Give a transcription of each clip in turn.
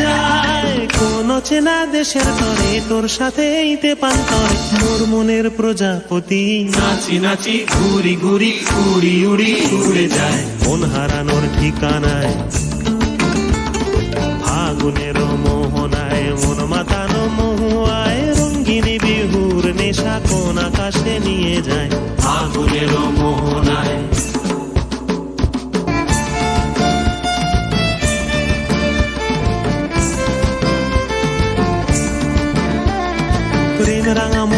যায়। কোন চেনা দেশের তরে তোর সাথে এইতে পান্তরে মোর মনের প্রজাপতি নাচি নাচি ঘুরি ঘুরি উড়ি উড়ি উড়ে যায়। মন হারানোর ঠিকানায় ফাগুনের মোহনায়, মন মাতানো মহুয়ায়, রঙ্গিনী বিহুর নেশা কোন আকাশে নিয়ে যায়। ফাগুনের মোহনায়।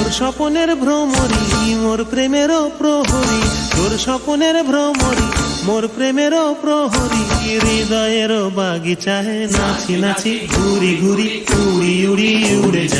তোর স্বপনের ভ্রমরি, মোর প্রেমের প্রহরী। তোর স্বপনের ভ্রমরি, মোর প্রেমের প্রহরী। হৃদয়ের বাগিচায় নাচি নাচি, ঘুরি ঘুরি, উড়ি উড়ি উড়ে যায়।